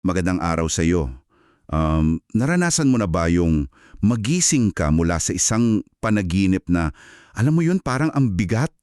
magandang araw sa iyo. Um, naranasan mo na ba yung magising ka mula sa isang panaginip na, alam mo yun, parang ang bigat?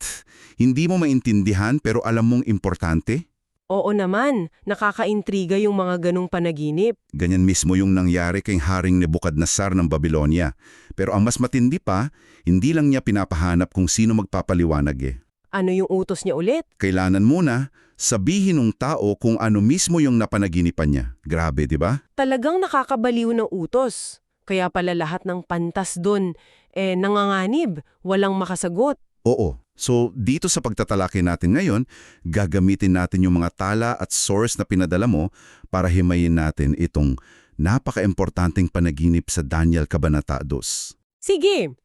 Hindi mo maintindihan pero alam mong importante? Oo naman, nakakaintriga yung mga ganong panaginip. Ganyan mismo yung nangyari kay Haring Nebukadnasar ng Babylonia. Pero ang mas matindi pa, hindi lang niya pinapahanap kung sino magpapaliwanag eh. Ano yung utos niya ulit? Kailanan muna, sabihin ng tao kung ano mismo yung napanaginipan niya. Grabe, di ba? Talagang nakakabaliw ng utos. Kaya pala lahat ng pantas dun, eh nanganganib, walang makasagot. Oo. So, dito sa pagtatalakay natin ngayon, gagamitin natin yung mga tala at source na pinadala mo para himayin natin itong napaka-importanting panaginip sa Daniel Kabanata 2. Sige,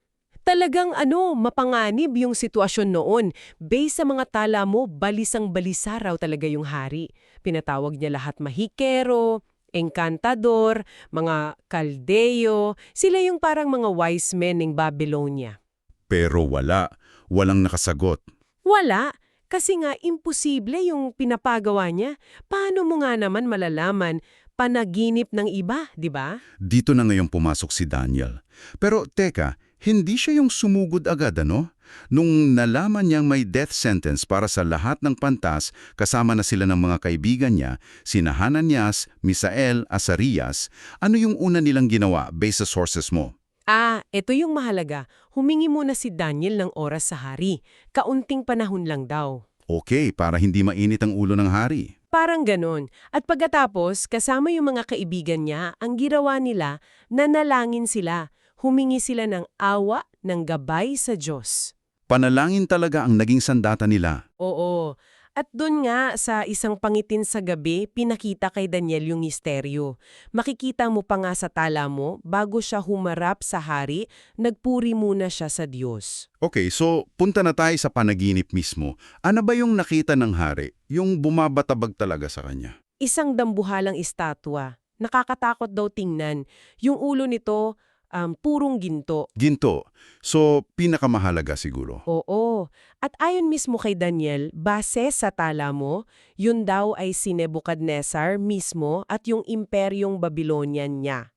talagang ano, mapanganib yung sitwasyon noon. Based sa mga tala mo, balisang-balisa raw talaga yung hari. Pinatawag niya lahat mahikero, enkantador, mga kaldeo, sila yung parang mga wise men ng Babylonia. Pero wala. Walang nakasagot. Wala, kasi nga imposible yung pinapagawa niya. Paano mo nga naman malalaman panaginip ng iba, di ba? Dito na ngayong pumasok si Daniel. Pero teka, hindi siya yung sumugod agad ano? Nung nalaman niyang may death sentence para sa lahat ng pantas, kasama na sila ng mga kaibigan niya, sina Hananias, Misael, Asarias, ano yung una nilang ginawa based sa sources mo? Ah, ito yung mahalaga. Humingi muna si Daniel ng oras sa hari. Kaunting panahon lang daw. Okay, para hindi mainit ang ulo ng hari. Parang ganon. At pagkatapos, kasama yung mga kaibigan niya, ang girawa nila, nanalangin sila. Humingi sila ng awa, ng gabay sa Diyos. Panalangin talaga ang naging sandata nila. Oo. At doon nga, sa isang pangitin sa gabi, pinakita kay Daniel yung misteryo. Makikita mo pa nga sa tala mo, bago siya humarap sa hari, nagpuri muna siya sa Diyos. Okay, so punta na tayo sa panaginip mismo. Ano ba yung nakita ng hari? Yung bumabatabag talaga sa kanya? Isang dambuhalang estatwa. Nakakatakot daw tingnan. Yung ulo nito, um, purong ginto. Ginto. So, pinakamahalaga siguro. Oo. At ayon mismo kay Daniel, base sa tala mo, yun daw ay si Nebuchadnezzar mismo at yung imperyong Babylonian niya.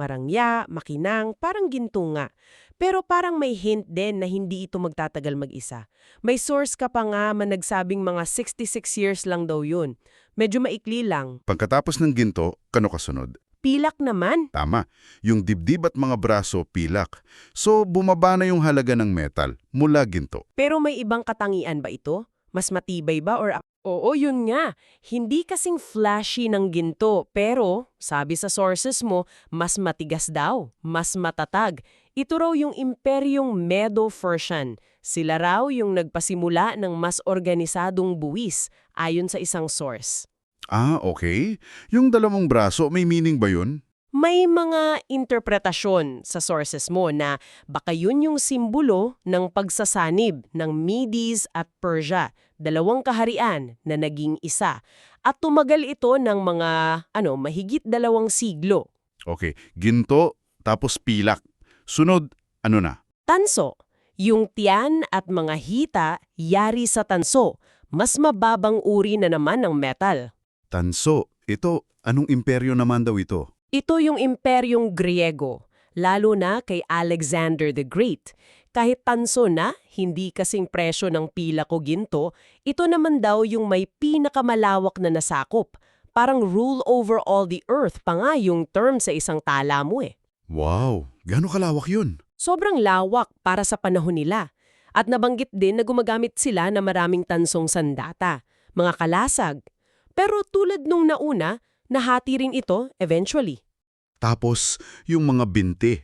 Marangya, makinang, parang ginto nga. Pero parang may hint din na hindi ito magtatagal mag-isa. May source ka pa nga man nagsabing mga 66 years lang daw yun. Medyo maikli lang. Pagkatapos ng ginto, kano kasunod? Pilak naman. Tama. Yung dibdib at mga braso, pilak. So, bumaba na yung halaga ng metal mula ginto. Pero may ibang katangian ba ito? Mas matibay ba or Oo, yun nga. Hindi kasing flashy ng ginto, pero sabi sa sources mo, mas matigas daw, mas matatag. Ito raw yung imperyong Medo-Persian. Sila raw yung nagpasimula ng mas organisadong buwis, ayon sa isang source. Ah, okay. Yung dalawang braso, may meaning ba yun? May mga interpretasyon sa sources mo na baka yun yung simbolo ng pagsasanib ng Medes at Persia, dalawang kaharian na naging isa. At tumagal ito ng mga ano, mahigit dalawang siglo. Okay, ginto, tapos pilak. Sunod, ano na? Tanso, yung tiyan at mga hita yari sa tanso, mas mababang uri na naman ng metal. Tanso. Ito, anong imperyo naman daw ito? Ito yung imperyong Griego, lalo na kay Alexander the Great. Kahit tanso na, hindi kasing presyo ng pila ko ginto, ito naman daw yung may pinakamalawak na nasakop. Parang rule over all the earth pa nga yung term sa isang tala mo eh. Wow, gano'ng kalawak yun? Sobrang lawak para sa panahon nila. At nabanggit din na gumagamit sila na maraming tansong sandata, mga kalasag. Pero tulad nung nauna, nahati rin ito eventually. Tapos, yung mga binti.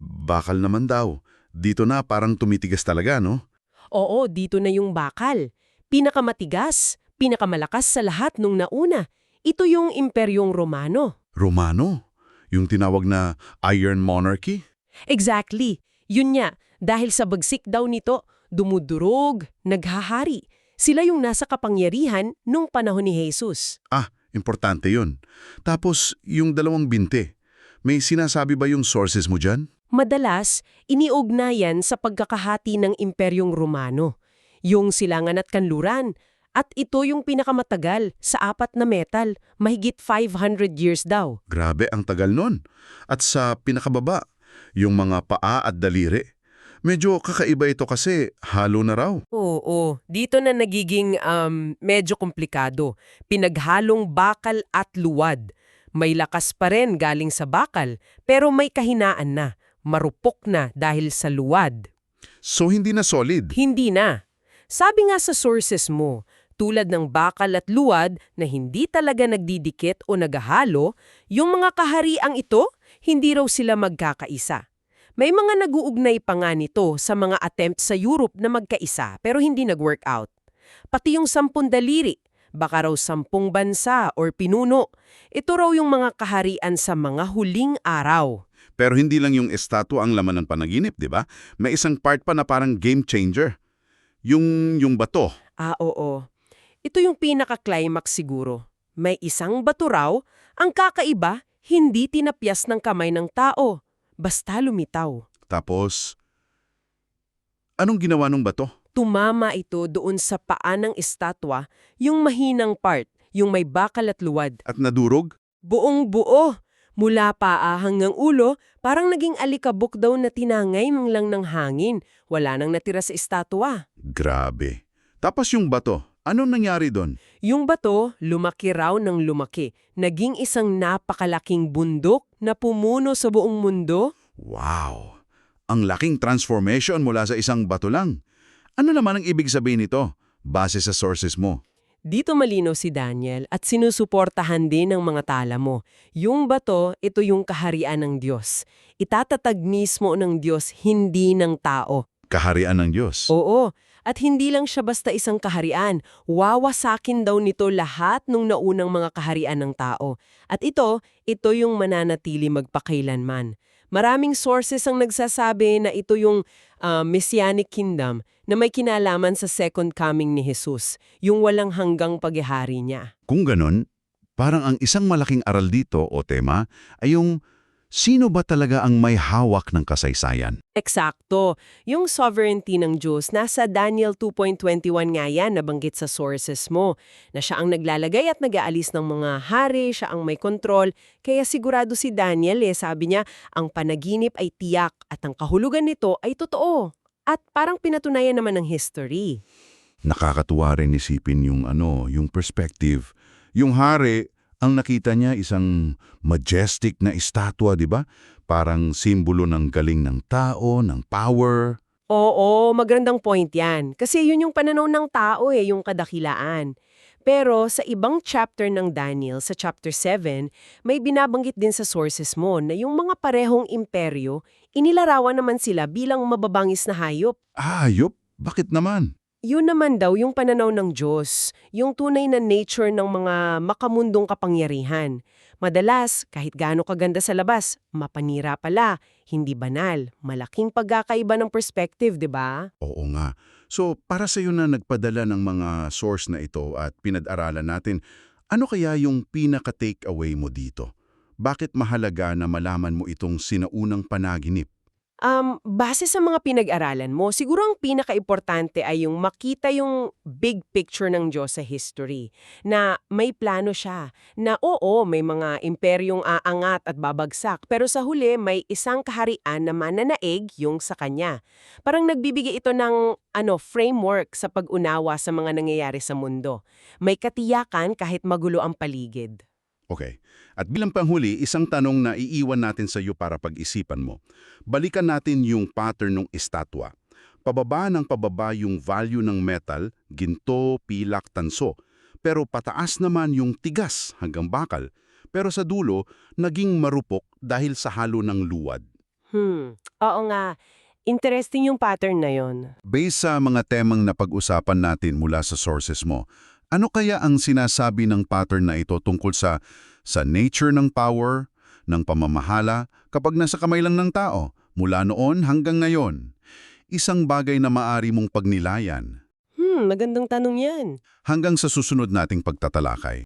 Bakal naman daw. Dito na parang tumitigas talaga, no? Oo, dito na yung bakal. Pinakamatigas, pinakamalakas sa lahat nung nauna. Ito yung Imperyong Romano. Romano? Yung tinawag na Iron Monarchy? Exactly. Yun niya, dahil sa bagsik daw nito, dumudurog, naghahari. Sila yung nasa kapangyarihan nung panahon ni Jesus. Ah, importante yun. Tapos, yung dalawang binti. May sinasabi ba yung sources mo dyan? Madalas, iniugnayan sa pagkakahati ng Imperyong Romano. Yung silangan at kanluran, At ito yung pinakamatagal sa apat na metal, mahigit 500 years daw. Grabe ang tagal nun. At sa pinakababa, yung mga paa at daliri. Medyo kakaiba ito kasi halo na raw. Oo, dito na nagiging um, medyo komplikado. Pinaghalong bakal at luwad. May lakas pa rin galing sa bakal, pero may kahinaan na. Marupok na dahil sa luwad. So hindi na solid. Hindi na. Sabi nga sa sources mo, tulad ng bakal at luwad na hindi talaga nagdidikit o nagahalo, yung mga kahariang ito, hindi raw sila magkakaisa. May mga naguugnay pa nga nito sa mga attempt sa Europe na magkaisa pero hindi nag-work out. Pati yung sampung daliri, baka raw sampung bansa or pinuno, ito raw yung mga kaharian sa mga huling araw. Pero hindi lang yung estatwa ang laman ng panaginip, di ba? May isang part pa na parang game changer. Yung, yung bato. Ah, oo. Ito yung pinaka-climax siguro. May isang bato raw, ang kakaiba, hindi tinapyas ng kamay ng tao. Basta lumitaw. Tapos, anong ginawa ng bato? Tumama ito doon sa paa ng estatwa, yung mahinang part, yung may bakal at luwad. At nadurog? Buong buo. Mula paa hanggang ulo, parang naging alikabok daw na tinangay ng lang ng hangin. Wala nang natira sa estatwa. Grabe. Tapos yung bato, anong nangyari doon? Yung bato, lumaki raw ng lumaki. Naging isang napakalaking bundok na pumuno sa buong mundo. Wow! Ang laking transformation mula sa isang bato lang. Ano naman ang ibig sabihin nito, base sa sources mo? Dito malinaw si Daniel at sinusuportahan din ng mga tala mo. Yung bato, ito yung kaharian ng Diyos. Itatatag mismo ng Diyos, hindi ng tao. Kaharian ng Diyos. Oo, at hindi lang siya basta isang kaharian. Wawasakin daw nito lahat ng naunang mga kaharian ng tao. At ito, ito yung mananatili magpakailanman. Maraming sources ang nagsasabi na ito yung ah, Messianic Kingdom na may kinalaman sa second coming ni Jesus, yung walang hanggang paghahari niya. Kung ganon, parang ang isang malaking aral dito o tema ay yung sino ba talaga ang may hawak ng kasaysayan? Eksakto. Yung sovereignty ng Diyos, nasa Daniel 2.21 nga yan, nabanggit sa sources mo, na siya ang naglalagay at nag-aalis ng mga hari, siya ang may kontrol. Kaya sigurado si Daniel, eh, sabi niya, ang panaginip ay tiyak at ang kahulugan nito ay totoo. At parang pinatunayan naman ng history. Nakakatuwa rin isipin yung ano, yung perspective. Yung hari, ang nakita niya isang majestic na estatwa, di ba? Parang simbolo ng galing ng tao, ng power. Oo, magandang point yan. Kasi yun yung pananaw ng tao eh, yung kadakilaan. Pero sa ibang chapter ng Daniel, sa chapter 7, may binabanggit din sa sources mo na yung mga parehong imperyo, inilarawan naman sila bilang mababangis na hayop. Ayop, bakit naman? Yun naman daw yung pananaw ng Diyos, yung tunay na nature ng mga makamundong kapangyarihan. Madalas, kahit gaano kaganda sa labas, mapanira pala, hindi banal, malaking pagkakaiba ng perspective, di ba? Oo nga. So, para sa iyo na nagpadala ng mga source na ito at pinag-aralan natin, ano kaya yung pinaka-takeaway mo dito? Bakit mahalaga na malaman mo itong sinaunang panaginip? Um, base sa mga pinag-aralan mo, siguro ang pinaka-importante ay yung makita yung big picture ng Diyos sa history. Na may plano siya. Na oo, may mga imperyong aangat at babagsak. Pero sa huli, may isang kaharian na mananaig yung sa kanya. Parang nagbibigay ito ng ano, framework sa pag-unawa sa mga nangyayari sa mundo. May katiyakan kahit magulo ang paligid. Okay. At bilang panghuli, isang tanong na iiwan natin sa iyo para pag-isipan mo. Balikan natin yung pattern ng estatwa. Pababa ng pababa yung value ng metal, ginto, pilak, tanso. Pero pataas naman yung tigas hanggang bakal. Pero sa dulo, naging marupok dahil sa halo ng luwad. Hmm, oo nga. Interesting yung pattern na yon. Based sa mga temang napag-usapan natin mula sa sources mo, ano kaya ang sinasabi ng pattern na ito tungkol sa sa nature ng power, ng pamamahala kapag nasa kamay lang ng tao, mula noon hanggang ngayon? Isang bagay na maari mong pagnilayan Hmm, magandang tanong yan. hanggang sa susunod nating pagtatalakay.